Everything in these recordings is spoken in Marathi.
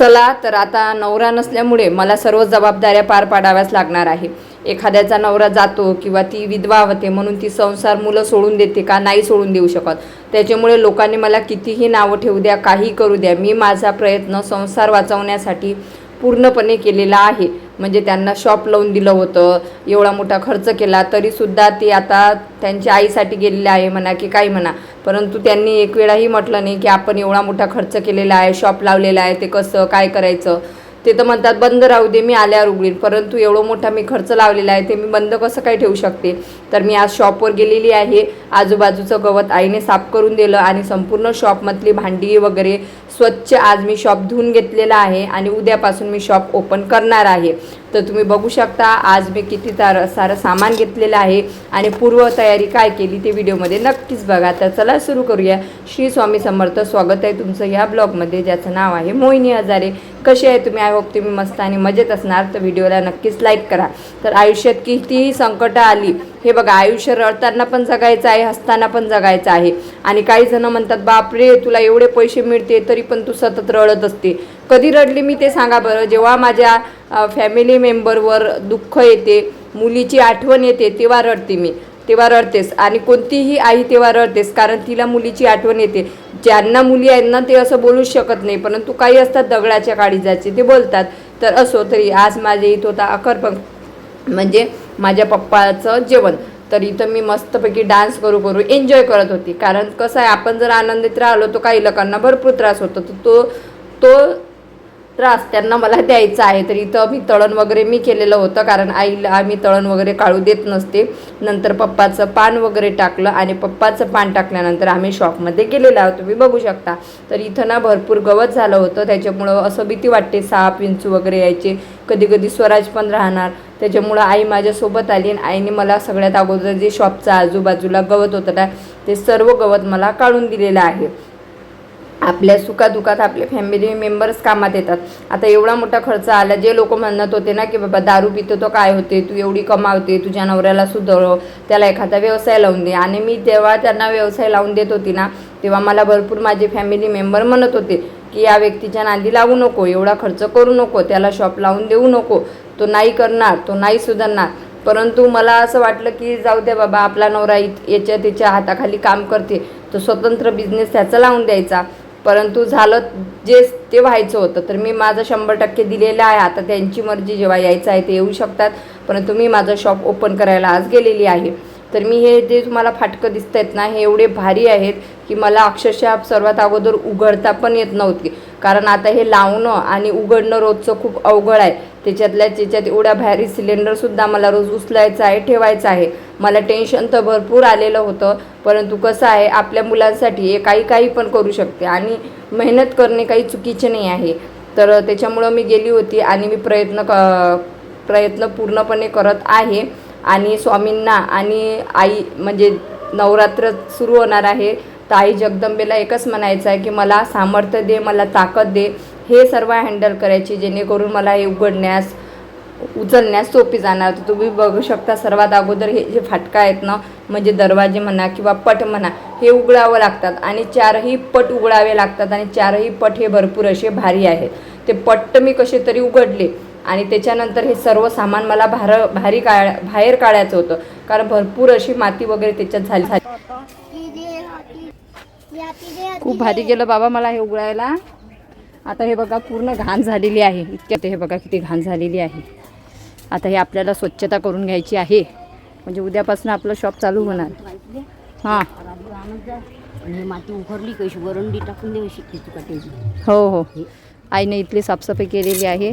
चला तर आता नवरा नसल्यामुळे मला सर्व जबाबदाऱ्या पार पाडाव्याच लागणार आहे. एखाद्याचा नवरा जातो किंवा ती विधवा होते म्हणून ती संसार मुलं सोडून देते का नाही सोडून देऊ शकत. त्याच्यामुळे लोकांनी मला कितीही नावं ठेवू द्या काही करू द्या. मी माझा प्रयत्न संसार वाचवण्यासाठी पूर्णपणे केलेला आहे. म्हणजे त्यांना शॉप लावून दिलं होतं. एवढा मोठा खर्च केला तरीसुद्धा ते आता त्यांच्या आईसाठी गेलेले आहे म्हणा की काही म्हणा. परंतु त्यांनी एक वेळाही म्हटलं नाही की आपण एवढा मोठा खर्च केलेला आहे शॉप लावलेला आहे ते कसं काय करायचं? ते तर म्हणतात बंद राहू दे मी आल्यावर उघडीन. परंतु एवढं मोठा मी खर्च लावलेला आहे ते मी बंद कसं काय ठेवू शकते? तर मी आज शॉपवर गेलेली आहे. आजूबाजूचं गवत आईने साफ करून दिलं आणि संपूर्ण शॉपमधली भांडी वगैरे स्वच्छ आज मी शॉप धुवून घेतलेला आहे आणि उद्यापासून मी शॉप ओपन करणार आहे. तर तुम्ही बघू शकता आज मी किती तार सारं सामान घेतलेलं आहे आणि पूर्वतयारी काय केली ते व्हिडिओमध्ये नक्कीच बघा. तर चला सुरू करूया. श्री स्वामी समर्थ स्वागत आहे तुमचं या ब्लॉगमध्ये ज्याचं नाव आहे मोहिनी हजारे. कसे आहे तुम्ही? आय होप तुम्ही मस्त आणि मजेत असणार. तर व्हिडिओला नक्कीच लाईक करा. तर आयुष्यात कितीही संकटं आली हे बघा आयुष्य रडताना पण जगायचं आहे हसताना पण जगायचं आहे. आणि काही जण म्हणतात बापरे तुला एवढे पैसे मिळते तरी पण तू सतत रडत असते. कधी रडली मी ते सांगा बरं. जेव्हा माझ्या फॅमिली मेंबरवर दुःख येते मुलीची आठवण येते तेव्हा रडते मी. तेव्हा रडतेस आणि कोणतीही आई तेव्हा रडतेस कारण तिला मुलीची आठवण येते. ज्यांना मुली आहेत ना ते असं बोलूच शकत नाही. परंतु काही असतात दगडाच्या काळीजाचे ते बोलतात. तर असो तरी आज माझे इथं होता अकर म्हणजे माझ्या पप्पाचं जेवण. तर इथं मी मस्तपैकी डान्स करू करू एन्जॉय करत होती. कारण कसं आहे आपण जर आनंदित राहिलो तर काही लोकांना भरपूर त्रास होतो. तर तो तो त्रास त्यांना मला द्यायचा आहे. तर इथं मी तळण वगैरे मी केलेलं होतं कारण आईला आम्ही तळण वगैरे काढू देत नसते. नंतर पप्पाचं पान वगैरे टाकलं आणि पप्पाचं पान टाकल्यानंतर आम्ही शॉपमध्ये गेलेला आहोत तुम्ही बघू शकता. तर इथं ना भरपूर गवत झालं होतं. त्याच्यामुळं असं भीती वाटते. साप विंचू वगैरे यायचे. कधी कधी स्वराज पण राहणार. त्याच्यामुळं आई माझ्यासोबत आली आणि आईने मला सगळ्यात अगोदर जे शॉपचं आजूबाजूला गवत होतं ना ते सर्व गवत मला काढून दिलेलं आहे. आपल्या सुखादुखात आपले फॅमिली मेंबर्स कामात येतात. आता एवढा मोठा खर्च आला जे लोक म्हणत होते ना की बाबा दारू पितो तो काय होते? तू एवढी कमावते तुझ्या नवऱ्याला सुधरव त्याला एखादा व्यवसाय लावून दे. आणि मी तेव्हा त्यांना व्यवसाय लावून देत होती ना तेव्हा मला भरपूर माझे फॅमिली मेंबर म्हणत होते की या व्यक्तीच्या नांदी लागू नको एवढा खर्च करू नको त्याला शॉप लावून देऊ नको. तो नाही करणार तो नाही सुधारणार. परंतु मला असं वाटलं की जाऊ द्या बाबा आपला नवरा इत याच्या त्याच्या हाताखाली काम करते. तो स्वतंत्र बिझनेस त्याचा लावून द्यायचा. परंतु झालं जे ते व्हायचं होतं तर मी माझं शंभर टक्के दिलेलं आहे. आता त्यांची मर्जी जेव्हा यायचं आहे ते येऊ शकतात. परंतु मी माझं शॉप ओपन करायला आज गेलेली आहे. तर मी हे जे तुम्हाला फाटकं दिसत आहेत ना हे एवढे भारी आहेत की मला अक्षरशः सर्वात अगोदर उघडता पण येत नव्हती. कारण आता हे लावणं आणि उघडणं रोजचं खूप अवघड आहे. त्याच्यातल्या त्याच्यात एवढ्या भारी सिलेंडरसुद्धा मला रोज उचलायचं आहे ठेवायचं आहे. मला टेन्शन तर भरपूर आलेलं होतं. परंतु कसं आहे आपल्या मुलांसाठी हे काही काही पण करू शकते आणि मेहनत करणे काही चुकीचे नाही आहे. तर त्याच्यामुळं मी गेली होती आणि मी प्रयत्न क प्रयत्न पूर्णपणे करत आहे. आणि स्वामींना आणि आई म्हणजे नवरात्र सुरू होणार आहे. तर आई जगदंबेला एकच म्हणायचं आहे की मला सामर्थ्य दे मला ताकद दे. हे सर्व हँडल करायची जेणेकरून मला हे उघडण्यास उचलण्यास सोपी जाणार. तर तुम्ही बघू शकता सर्वात अगोदर हे जे फाटका आहेत ना म्हणजे दरवाजे म्हणा किंवा पट म्हणा हे उघडावं लागतात. आणि चारही पट उघडावे लागतात आणि चारही पट हे भरपूर असे भारी आहेत. ते पट्ट मी कसे तरी उघडले आणि त्याच्यानंतर हे सर्व सामान मला भार भारी काळ बाहेर काढायचं होतं. कारण भरपूर अशी माती वगैरे त्याच्यात झाली झाली. खूप भारी गेलं बाबा मला हे उघडायला. आता हे बघा पूर्ण घाण झालेली आहे. इतक्यात हे बघा किती घाण झालेली आहे. आता हे आपल्याला स्वच्छता करून घ्यायची आहे. म्हणजे उद्यापासून आपलं शॉप चालू होणार. हां. आणि माती उघडली कशी? वरंडी टाकून देऊ शकते हो हो. आईने इथली साफसफाई केलेली आहे.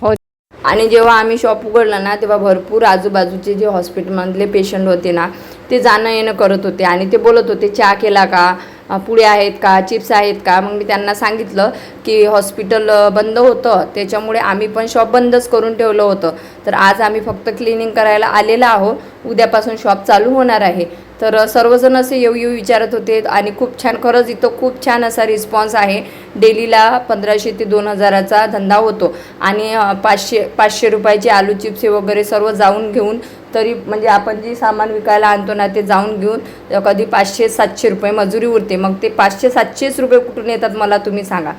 हो. आणि जेव्हा आम्ही शॉप उघडलं ना तेव्हा भरपूर आजूबाजूचे जे हॉस्पिटलमधले पेशंट होते ना ते जाणं येणं करत होते. आणि ते बोलत होते चहा केला का? पुढे आहेत का चिप्स आहेत का? मग मी त्यांना सांगितलं की हॉस्पिटल बंद होतं. त्याच्यामुळे आम्ही पण शॉप बंदच करून ठेवलं होतं. तर आज आम्ही फक्त क्लिनिंग करायला आलेलो आहोत. उद्यापासून शॉप चालू होणार आहे. तर सर्वजण असे येऊ येऊ विचारत होते आणि खूप छान खरंच इथं खूप छान असा रिस्पॉन्स आहे. डेलीला पंधराशे ते दोन हजाराचा धंदा होतो. आणि पाचशे पाचशे रुपयाचे आलू चिप्स वगैरे सर्व जाऊन घेऊन तरी म्हणजे आपण जे सामान विकायला आणतो ना ते जाऊन घेऊन कधी पाचशे सातशे रुपये मजुरी उरते. मग ते पाचशे सातशेच रुपये कुठून येतात मला तुम्ही सांगा.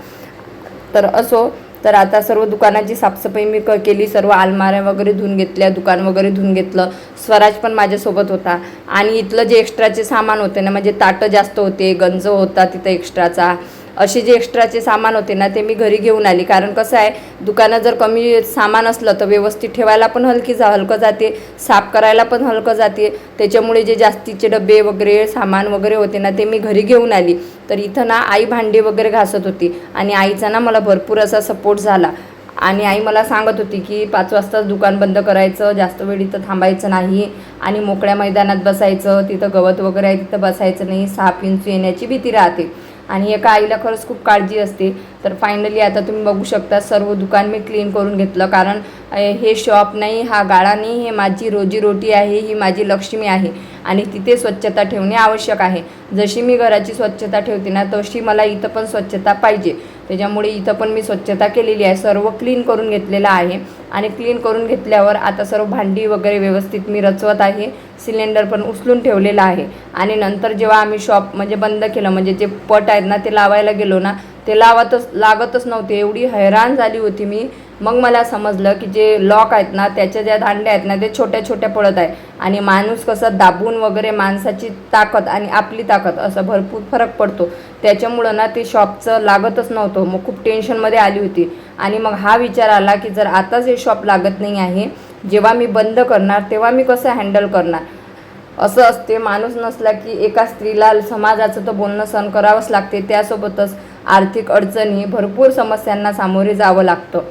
तर असो तर आता सर्व दुकानाची साफसफाई मी क केली सर्व अलमाऱ्या वगैरे धुवून घेतल्या दुकान वगैरे धुवून घेतलं स्वराज पण माझ्यासोबत होता. आणि इथलं जे एक्स्ट्राचे सामान होते ना म्हणजे ताटं जास्त होते गंज होता तिथं एक्स्ट्राचा असे जे एक्स्ट्राचे सामान होते ना ते मी घरी घेऊन आली. कारण कसं आहे दुकानात जर कमी सामान असलं तर व्यवस्थित ठेवायला पण हलकी जा हलकं जाते. साफ करायला पण हलकं जाते. त्याच्यामुळे जे जास्तीचे डबे वगैरे सामान वगैरे होते ना ते मी घरी घेऊन आली. तर इथं ना आई भांडी वगैरे घासत होती आणि आईचा ना मला भरपूर असा सपोर्ट झाला. आणि आई मला सांगत होती की पाच वाजताच दुकान बंद करायचं जास्त वेळ इथं थांबायचं नाही आणि मोकळ्या मैदानात बसायचं तिथं गवत वगैरे आहे तिथं बसायचं नाही. साप इंचू येण्याची भीती राहते. आणि एका आईला खरंच खूप काळजी असते. तर फायनली आता तुम्ही बघू शकता सर्व दुकान मी क्लीन करून घेतलं. कारण हे शॉप नाही हा गाळा नाही हे माझी रोजीरोटी आहे ही माझी लक्ष्मी आहे. आणि तिथे स्वच्छता ठेवणे आवश्यक आहे. जशी मी घराची स्वच्छता ठेवते ना तशी मला इथं पण स्वच्छता पाहिजे. त्याच्यामुळे इथं पण मी स्वच्छता केलेली आहे. सर्व क्लीन करून घेतलेलं आहे. आणि क्लीन करून घेतल्यावर आता सर्व भांडी वगैरे व्यवस्थित मी रचवत आहे. सिलेंडर पण उचलून ठेवलेला आहे. आणि नंतर जेव्हा आम्ही शॉप म्हणजे बंद केलं म्हणजे जे पट आहेत ना ते लावायला गेलो ना ते लावतच लागतच नव्हते. एवढी हैराण झाली होती मी. मग मला समजलं की जे लॉक आहेत ना त्याच्या ज्या दांड्या आहेत ना ते छोट्या छोट्या पडत आहे आणि माणूस कसं दाबून वगैरे माणसाची ताकद आणि आपली ताकद असं भरपूर फरक पडतो. त्याच्यामुळं ना ते शॉपचं लागतच नव्हतं. मग खूप टेन्शनमध्ये आली होती. आणि मग हा विचार आला की जर आताच हे शॉप लागत नाही आहे जेव्हा मी बंद करणार तेव्हा मी कसं हँडल करणार? असं असते माणूस नसला की एका स्त्रीला समाजाचं तर बोलणं सहन करावंच लागते. त्यासोबतच आर्थिक अडचणी भरपूर समस्यांना सामोरे जावं लागतं.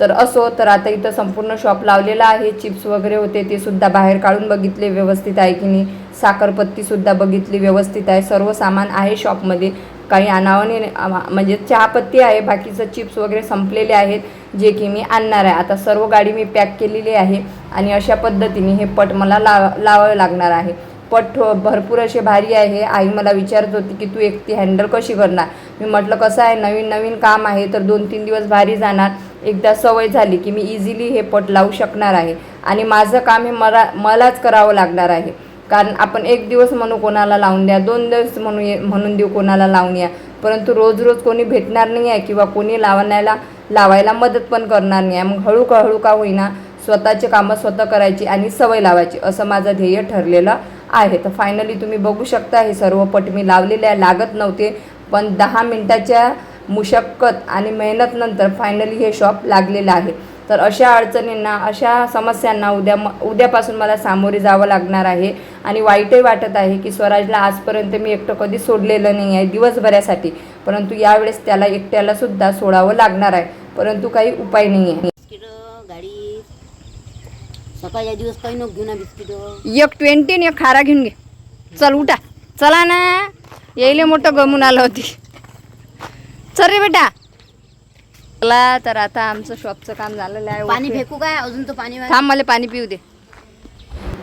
तर असो तर आता इथं संपूर्ण शॉप लावलेला आहे. चिप्स वगैरे होते ते सुद्धा बाहेर काढून बघितले व्यवस्थित आहे की नाही. साखरपत्तीसुद्धा बघितली व्यवस्थित आहे. सर्व सामान आहे शॉपमध्ये काही आणावं नाही. म्हणजे चहापत्ती आहे. बाकीचं चिप्स वगैरे संपलेले आहेत जे की मी आणणार आहे. आता सर्व गाडी मी पॅक केलेली आहे आणि अशा पद्धतीने हे पट मला लाव लावावं लागणार आहे. पट हो, भरपूर असे भारी आहे. आई मला विचारत होती की तू एकटी हँडल कशी करणार? मी म्हटलं कसं आहे? नवीन नवीन काम आहे तर दोन तीन दिवस भारी जाणार. एकदा सवय झाली की मी इझिली हे पट लावू शकणार आहे. आणि माझं काम हे मला मलाच करावं लागणार आहे. कारण आपण एक दिवस म्हणू कोणाला लावून द्या दोन दिवस म्हणू ये- म्हणून देऊ कोणाला लावून या. परंतु रोज रोज कोणी भेटणार नाही आहे किंवा कोणी लावण्याला लावायला मदत पण करणार नाही आहे. मग हळू हळू का होईना स्वतःचे कामं स्वतः करायची आणि सवय लावायची असं माझं ध्येय ठरलेलं आहे. तर फायनली तुम्ही बघू शकता हे सर्व पट मी लावलेले आहे. लागत नव्हते पण दहा मिनटाच्या मुशक्कत आणि मेहनतनंतर फायनली हे शॉप लागलेलं आहे. तर अशा अडचणींना अशा समस्यांना उद्या म उद्यापासून मला सामोरे जावं लागणार आहे. आणि वाईटही वाटत आहे की स्वराजला आजपर्यंत मी एकटं कधी सोडलेलं नाही आहे दिवसभरासाठी. परंतु यावेळेस त्याला एकट्याला सुद्धा सोडावं लागणार आहे. परंतु काही उपाय नाही आहे बिस्किट गाडी. सकाळच्या दिवस काही नको घेऊ ना बिस्किट. एक ट्वेंटी आणि एक खारा घेऊन घे. चल उठा. चला ना. येईले मोठं गमून आलं होती. चल रे बेटा. चला तर आता आमचं शॉपचं काम झालेलं आहे. पाणी. फेकू काय? अजून तर पाणी थांब मला पाणी पिऊ दे.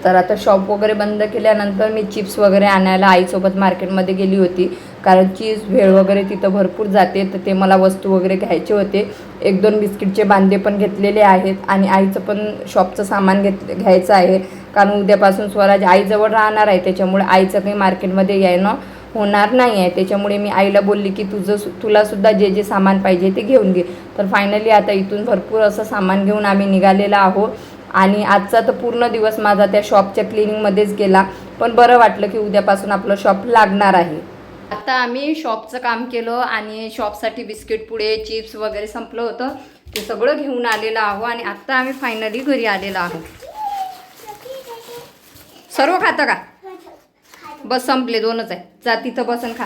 तर आता शॉप वगैरे बंद केल्यानंतर मी चिप्स वगैरे आणायला आईसोबत मार्केटमध्ये गेली होती. कारण चीज भेळ वगैरे तिथं भरपूर जाते तर ते मला वस्तू वगैरे घ्यायचे होते. एक दोन बिस्किटचे बांधे पण घेतलेले आहेत आणि आईचं पण शॉपचं सामान घेत घ्यायचं आहे. कारण उद्यापासून स्वराज आईजवळ राहणार आहे त्याच्यामुळे आईचं काही मार्केटमध्ये यायनं होणार नाही आहे त्याच्यामुळे मी आईला बोलली की तुझं सु- जे जे सामान पाहिजे ते घेऊन घे. तर फायनली आता इथून भरपूर असं सामान घेऊन आम्ही निघालेलं आहोत. आणि आजचा तर पूर्ण दिवस माझा त्या शॉपच्या क्लिनिंगमध्येच गेला. पण बरं वाटलं की उद्यापासून आपलं शॉप लागणार आहे. आता आम्ही शॉपचं काम केलं आणि शॉपसाठी बिस्किट पुडे चिप्स वगैरे संपलं होतं. ते सगळं घेऊन आलेलं आहो आणि आत्ता आम्ही फायनली घरी आलेलो आहोत. सर्व खातं का? बस संपले दोनच आहे जा तिथं बसन खा.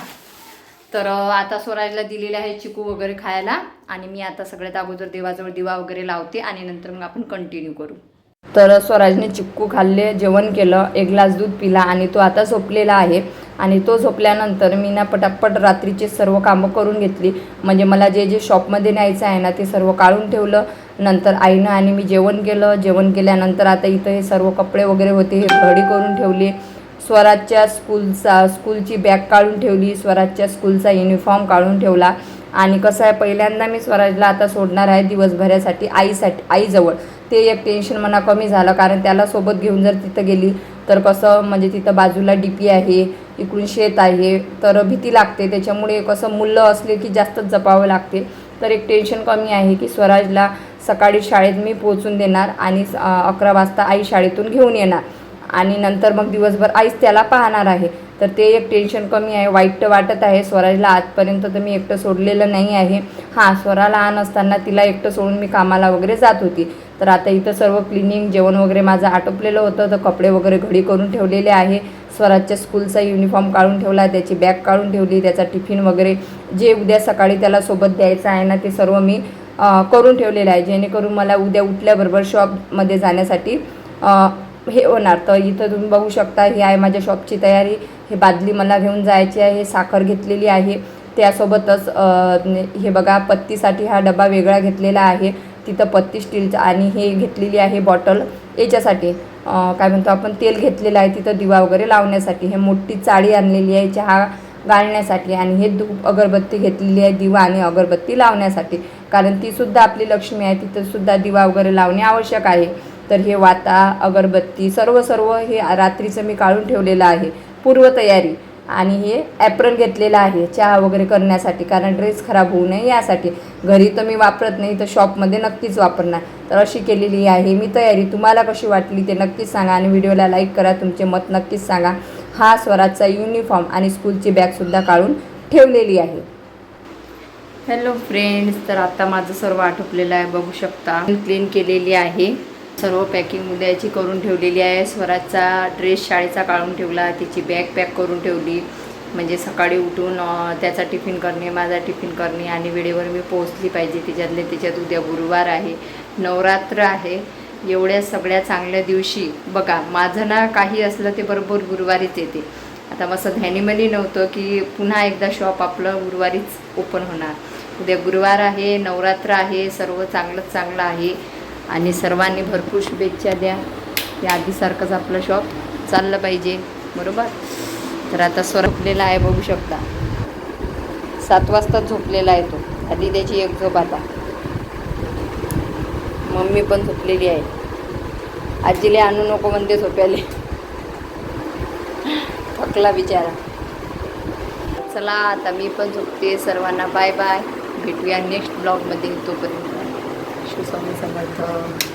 तर आता स्वराजला दिलेले आहे चिकू वगैरे खायला आणि मी आता सगळ्यात अगोदर देवाजवळ दिवा वगैरे लावते आणि नंतर मग आपण कंटिन्यू करू. तर स्वराजने चिक्कू खाल्ले जेवण केलं एक ग्लास दूध पिला आणि तो आता झोपलेला आहे. आणि तो झोपल्यानंतर मी ना पटापट रात्रीचे सर्व कामं करून घेतली. म्हणजे मला जे जे शॉपमध्ये न्यायचं आहे ना ते सर्व काढून ठेवलं. नंतर आईनं आणि मी जेवण केलं. जेवण केल्यानंतर आता इथं हे सर्व कपडे वगैरे होते हे घडी करून ठेवले. स्वराजच्या स्कूलचा स्कूलची बॅग काढून ठेवली स्वराजच्या स्कूलचा युनिफॉर्म काढून ठेवला. आणि कसं आहे पहिल्यांदा मी स्वराजला आता सोडणार आहे दिवसभरासाठी आईसाठी आईजवळ. ते एक टेन्शन म्हणा कमी झालं कारण त्याला सोबत घेऊन जर तिथं गेली तर कसं म्हणजे तिथं बाजूला डीपी आहे इकडून शेत आहे तर भीती लागते. त्याच्यामुळे कसं मुलं असले की जास्तच जपावं लागते. तर एक टेन्शन कमी आहे की स्वराजला सकाळी शाळेत मी पोहोचून देणार आणि अकरा वाजता आई शाळेतून घेऊन येणार. आणि नंतर मग दिवसभर आईच त्याला पाहणार आहे. तर ते एक टेन्शन कमी आहे वाईट वाटत आहे. स्वराजला आजपर्यंत तर मी एकटं सोडलेलं नाही आहे. हां स्वरा लहान असताना तिला एकटं सोडून मी कामाला वगैरे जात होती. तर आता इथं सर्व क्लिनिंग जेवण वगैरे माझं आटोपलेलं होतं. तर कपडे वगैरे घडी करून ठेवलेले आहे. स्वराजच्या स्कूलचा युनिफॉर्म काढून ठेवला त्याची बॅग काढून ठेवली त्याचा टिफिन वगैरे जे उद्या सकाळी त्याला सोबत द्यायचं आहे ना ते सर्व मी करून ठेवलेलं आहे. जेणेकरून मला उद्या उठल्याबरोबर शॉपमध्ये जाण्यासाठी हे होणार. तर इथं तुम्ही बघू शकता ही आहे माझ्या शॉपची तयारी. हे बादली मला घेऊन जायची आहे साखर घेतलेली आहे. त्यासोबतच हे बघा पत्तीसाठी हा डबा वेगळा घेतलेला आहे. तिथं पत्ती स्टीलचा आणि हे घेतलेली आहे बॉटल याच्यासाठी. काय म्हणतो आपण तेल घेतलेलं आहे तिथं दिवा वगैरे लावण्यासाठी. हे मोठी चाळी आणलेली आहे चहा गाळण्यासाठी आणि हे धूप अगरबत्ती घेतलेली आहे दिवा आणि अगरबत्ती लावण्यासाठी. कारण ती सुद्धा आपली लक्ष्मी आहे तिथं सुद्धा दिवा वगैरे लावणे आवश्यक आहे. तर हे वाता अगरबत्ती सर्व सर्व हे रात्रीचं मी काढून ठेवलेलं आहे. पूर्वतयारी. आणि हे ॲप्रन घेतलेलं आहे. चहा वगैरे करण्यासाठी कारण ड्रेस खराब होऊ नये यासाठी. घरी तर मी वापरत नाही तर शॉपमध्ये नक्कीच वापरणार. तर अशी केलेली आहे मी तयारी. तुम्हाला कशी वाटली ते नक्कीच सांगा आणि व्हिडिओला लाईक करा तुमचे मत नक्कीच सांगा. हा स्वराजचा युनिफॉर्म आणि स्कूलची बॅगसुद्धा काढून ठेवलेली आहे. हॅलो फ्रेंड्स तर आता माझं सर्व आटोपलेलं आहे बघू शकता. क्लीन केलेली आहे. सर्व पॅकिंग उद्याची करून ठेवलेली आहे. स्वराजचा ड्रेस शाळेचा काढून ठेवला. तिची बॅग पॅक करून ठेवली. म्हणजे सकाळी उठून त्याचा टिफिन करणे माझा टिफिन करणे आणि वेळेवर मी पोहोचली पाहिजे. तिच्यातले तिच्यात उद्या गुरुवार आहे. नवरात्र आहे. एवढ्या सगळ्या चांगल्या दिवशी बघा माझं ना काही असलं ते बरोबर गुरुवारीच येते. आता मस्त ध्यानीमनी नव्हतं की पुन्हा एकदा शॉप आपलं गुरुवारीच ओपन होणार. उद्या गुरुवार आहे नवरात्र आहे सर्व चांगलंच चांगलं आहे. आणि सर्वांनी भरपूर शुभेच्छा द्या. या आधीसारखंच आपलं शॉप चाललं पाहिजे बरोबर? तर आता स्वरपलेला आहे बघू शकता. सात वाजता झोपलेला आहे तो. आधी त्याची एक झोप आता. मम्मी पण झोपलेली आहे. आजीला आणू नको म्हणते झोप्याले. थकला बिचारा. चला आता मी पण झोपते सर्वांना. Bye bye. भेटूया नेक्स्ट ब्लॉगमध्ये तोपर्यंत शिवस्वामी समर्थ